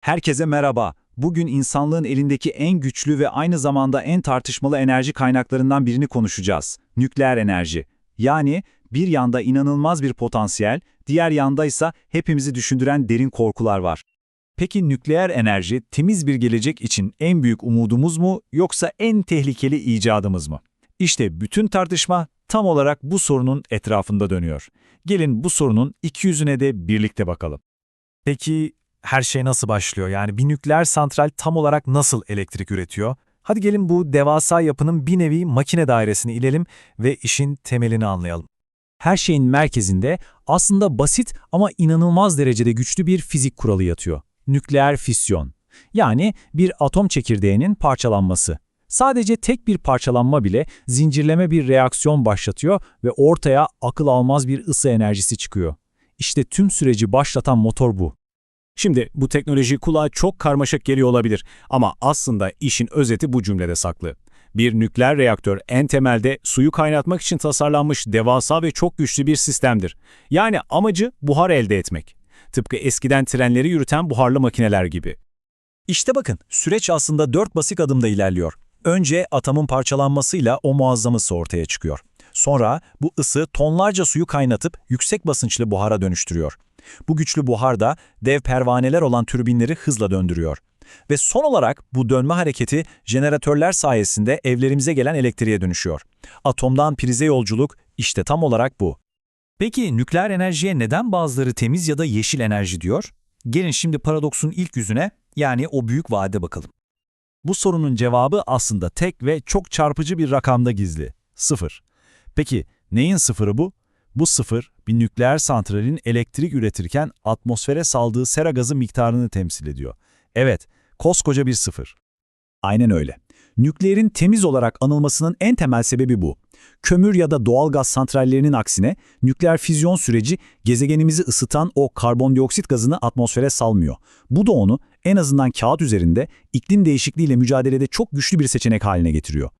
Herkese merhaba. Bugün insanlığın elindeki en güçlü ve aynı zamanda en tartışmalı enerji kaynaklarından birini konuşacağız. Nükleer enerji. Yani bir yanda inanılmaz bir potansiyel, diğer yanda ise hepimizi düşündüren derin korkular var. Peki nükleer enerji temiz bir gelecek için en büyük umudumuz mu yoksa en tehlikeli icadımız mı? İşte bütün tartışma tam olarak bu sorunun etrafında dönüyor. Gelin bu sorunun iki yüzüne de birlikte bakalım. Peki her şey nasıl başlıyor? Yani bir nükleer santral tam olarak nasıl elektrik üretiyor? Hadi gelin bu devasa yapının bir nevi makine dairesini ilelim ve işin temelini anlayalım. Her şeyin merkezinde aslında basit ama inanılmaz derecede güçlü bir fizik kuralı yatıyor. Nükleer fisyon. Yani bir atom çekirdeğinin parçalanması. Sadece tek bir parçalanma bile zincirleme bir reaksiyon başlatıyor ve ortaya akıl almaz bir ısı enerjisi çıkıyor. İşte tüm süreci başlatan motor bu. Şimdi bu teknoloji kulağa çok karmaşık geliyor olabilir ama aslında işin özeti bu cümlede saklı. Bir nükleer reaktör en temelde suyu kaynatmak için tasarlanmış devasa ve çok güçlü bir sistemdir. Yani amacı buhar elde etmek. Tıpkı eskiden trenleri yürüten buharlı makineler gibi. İşte bakın, süreç aslında dört basit adımda ilerliyor. Önce atomun parçalanmasıyla o muazzam ısı ortaya çıkıyor. Sonra bu ısı tonlarca suyu kaynatıp yüksek basınçlı buhara dönüştürüyor. Bu güçlü buhar da dev pervaneler olan türbinleri hızla döndürüyor. Ve son olarak bu dönme hareketi jeneratörler sayesinde evlerimize gelen elektriğe dönüşüyor. Atomdan prize yolculuk işte tam olarak bu. Peki nükleer enerjiye neden bazıları temiz ya da yeşil enerji diyor? Gelin şimdi paradoksun ilk yüzüne yani o büyük vaade bakalım. Bu sorunun cevabı aslında tek ve çok çarpıcı bir rakamda gizli. Sıfır. Peki neyin sıfırı bu? Bu sıfır, bir nükleer santralin elektrik üretirken atmosfere saldığı sera gazı miktarını temsil ediyor. Evet, koskoca bir sıfır. Aynen öyle. Nükleerin temiz olarak anılmasının en temel sebebi bu. Kömür ya da doğal gaz santrallerinin aksine nükleer füzyon süreci gezegenimizi ısıtan o karbondioksit gazını atmosfere salmıyor. Bu da onu en azından kağıt üzerinde iklim değişikliğiyle mücadelede çok güçlü bir seçenek haline getiriyor.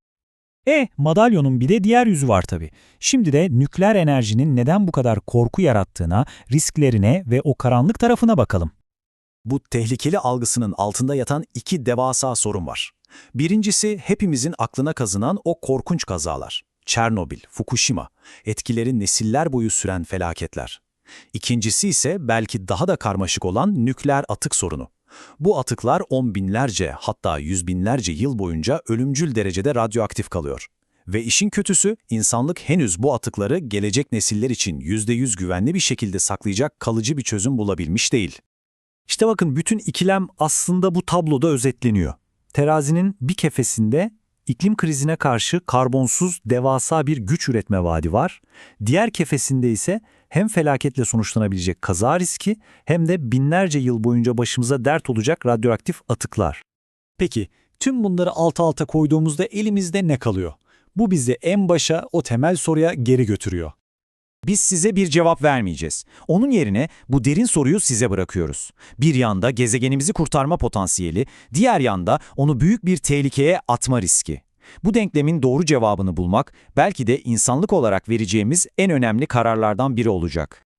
E, madalyonun bir de diğer yüzü var tabii. Şimdi de nükleer enerjinin neden bu kadar korku yarattığına, risklerine ve o karanlık tarafına bakalım. Bu tehlikeli algısının altında yatan iki devasa sorun var. Birincisi hepimizin aklına kazınan o korkunç kazalar. Çernobil, Fukushima, etkileri nesiller boyu süren felaketler. İkincisi ise belki daha da karmaşık olan nükleer atık sorunu. Bu atıklar on binlerce hatta yüz binlerce yıl boyunca ölümcül derecede radyoaktif kalıyor. Ve işin kötüsü insanlık henüz bu atıkları gelecek nesiller için %100 güvenli bir şekilde saklayacak kalıcı bir çözüm bulabilmiş değil. İşte bakın bütün ikilem aslında bu tabloda özetleniyor. Terazinin bir kefesinde iklim krizine karşı karbonsuz devasa bir güç üretme vaadi var. Diğer kefesinde ise hem felaketle sonuçlanabilecek kaza riski hem de binlerce yıl boyunca başımıza dert olacak radyoaktif atıklar. Peki tüm bunları alt alta koyduğumuzda elimizde ne kalıyor? Bu bizi en başa o temel soruya geri götürüyor. Biz size bir cevap vermeyeceğiz. Onun yerine bu derin soruyu size bırakıyoruz. Bir yanda gezegenimizi kurtarma potansiyeli, diğer yanda onu büyük bir tehlikeye atma riski. Bu denklemin doğru cevabını bulmak belki de insanlık olarak vereceğimiz en önemli kararlardan biri olacak.